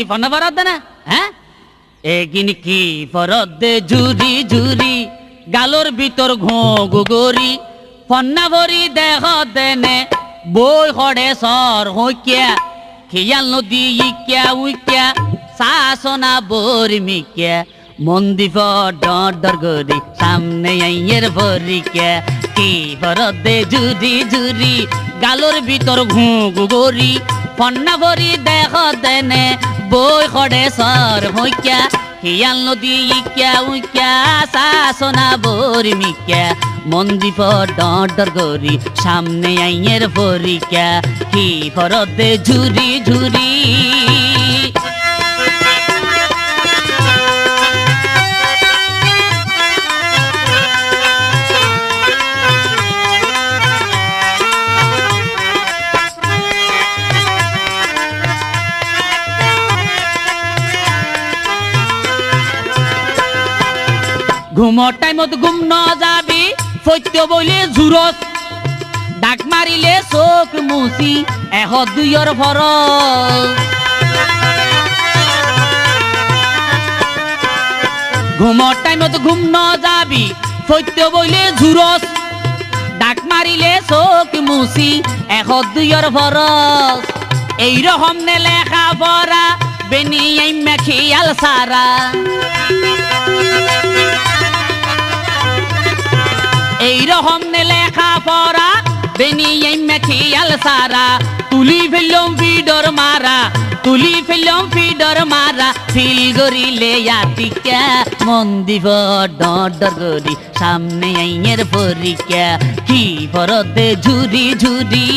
ই ফন্ন দে না? হ্যাঁ? এগিন কি ফরত দে জুরি জুরি গালোর ভিতর ঘো গুগরি ফন্না ভরি দেহ দেনে, বই হড়ে সর হইকিয়া, খিয়াল নদী ইকিয়া উইকিয়া, শাসনা বরি মিকিয়া, মন্দিফ ডর ডর গরি, সামনে আইয়ের ভরিকে কি দে জুরি জুরি গালোর ভিতর ঘু গুগরি ফন্না ভরি দেহ দেনে বই খড়ে সর হইক্যা হিয়াল নদী ইকা উইক্যা শাসনা বরি মিকা। মন্দিপ ডর গরি সামনে আইয়ের ভরিক্যা কি ফরত ঝুরি ঝুরি ঘুমর টাইমত ঘুম ন যাবি সত্য বইলে জুরত ডাক মারিলে চোখ মুচি এশ দুইৰ ফৰ ঘুমর টাইমত ঘুম ন যাবি সত্য বইলে জুরস ডাক মারিলে চোখ মুচি এশ দুইৰ ফরস এই রকম নে লেখা পড়া বেনিয়াই মেখিয়াল সারা এই রকম লেখা পড়া বেনিয়ে মেখিয়াল সারা তুলি ফেললাম ফিডর মারা, তুলি ফেললাম ফিডর মারা। ফিল গরিলে আতিকা, মন দিব ডর গরি সামনে আইয়ের পরীক্ষা, কি পরতে ঝুরি ঝুরি।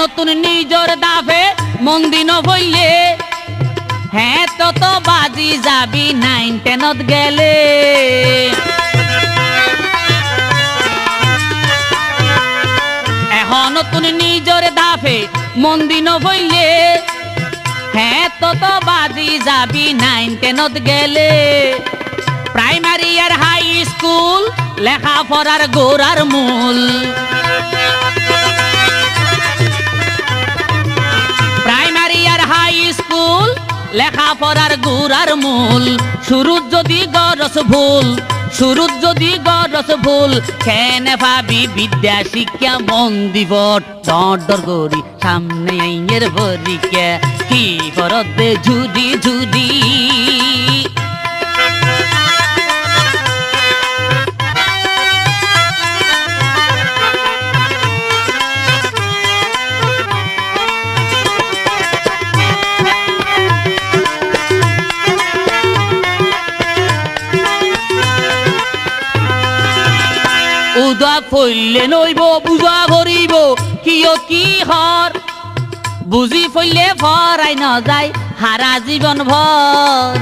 নতুন নিজর দাফে মন্দিন হইলে। হ্যাঁ তত বাজি যাবি নাইন টেনত গেলে। এখন নতুন নিজর দাফে মন্দিন হইলে। হ্যাঁ তত বাজি যাবি নাইন টেনত গেলে। প্রাইমারি আর হাই স্কুল লেখা পড়ার গোড়ার মূল। হাই লেখা পড়ার গুড়ার মূল। শুরুত যদি গরস ভুল শুরুত যদি গরস ভুল, খেনে ভাবি বিদ্যা শিক্ষা মন দিব ডর করি সামনে আইয়ের ভরিকে কি করতে ঝুরি ঝুরি ফইলে নইব, বুঝা ভরিব কিয় কি হর? বুজি ফইলে ভরাই ন যায় হারা জীবন ভর।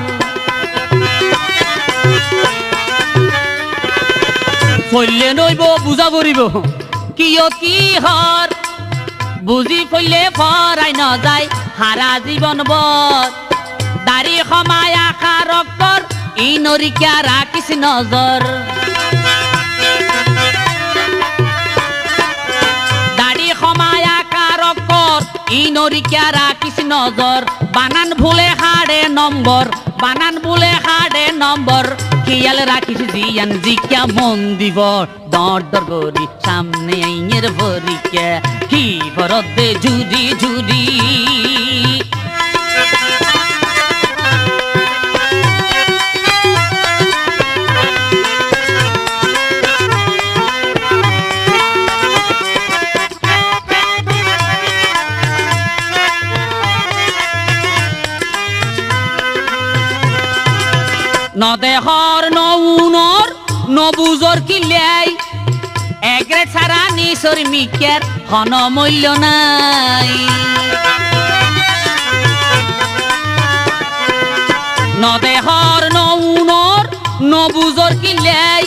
ফইলে নইব, বুঝা ভরিব কিয় কি হর? বুজি ফইলে ভরাই ন যায় হারা জীবন ভর। দাড়ি সমায় আশা ৰক্তৰ ই নৰিকা ৰাখিছ নজৰ ৰক্তৰ ই নৰিকা ৰাখিছ নজৰ বানান ভুলে হাড়ে নম্বৰ বানান ভুলে হাড়ে নম্বৰ খেয়াল রাখিস জিয়ান জিকা মন দিব দর দর গরি সামনে আইনের ভরিকে। কি বরদে ঝুরি ঝুরি। নবুজর কিলাই এগ্রেড সারা নিসর মিকের হন মূল্য নাই। নদেহর নউনর নবুজর কিলাই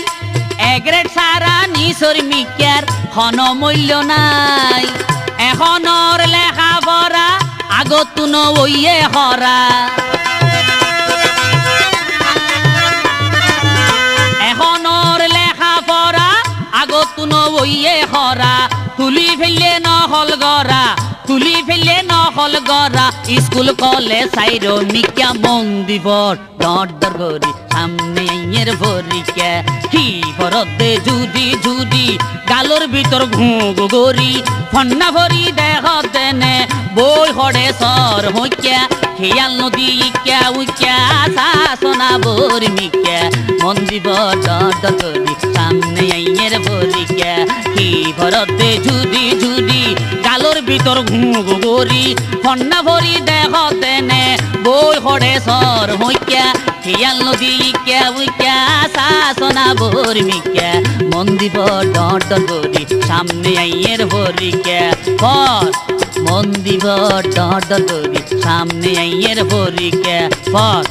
এগ্রেড সারা নিসর মিকের এখন মূল্য নাই। এখনৰ লেখা পঢ়া আগতো নয়ে হৰা নয়ে হৰা তুলি ফেলে নহল গৰা তুলি ফেলে নহল গৰা স্কুল, কলেজ চাইর মিকা মন্দিবর ডর ডর করি, সামনে আইয়ের ভরিকা কি ভরতে জুদি জুদি গালোর ভিতর ঘু গরি ফন্না ভরি দেহ দেনে, বই হড়ে সর হইকা খেয়াল নদী ইকা উইকা শাসনা বর মিকা। মন্দিব ডর ডর করি, সামনে আইয়ের ভরিকা কি ভরতে জুদি জুদি গালোর ভিতর ঘু গরি ফন্না ভরি দেহ দেনে বই হড়ে সর হইকা খেয়াল নদী ইকা উইকা শাসনা বর মিকা মন্দিব ডর করি সামনে আইয়ের ভরিকা পর মন্দিব ডর করি সামনে আইয়ের ভরিকা পর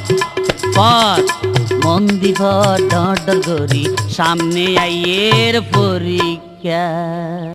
পর মন্দিব ডর করি সামনে আইয়ের ভরিকা Yeah.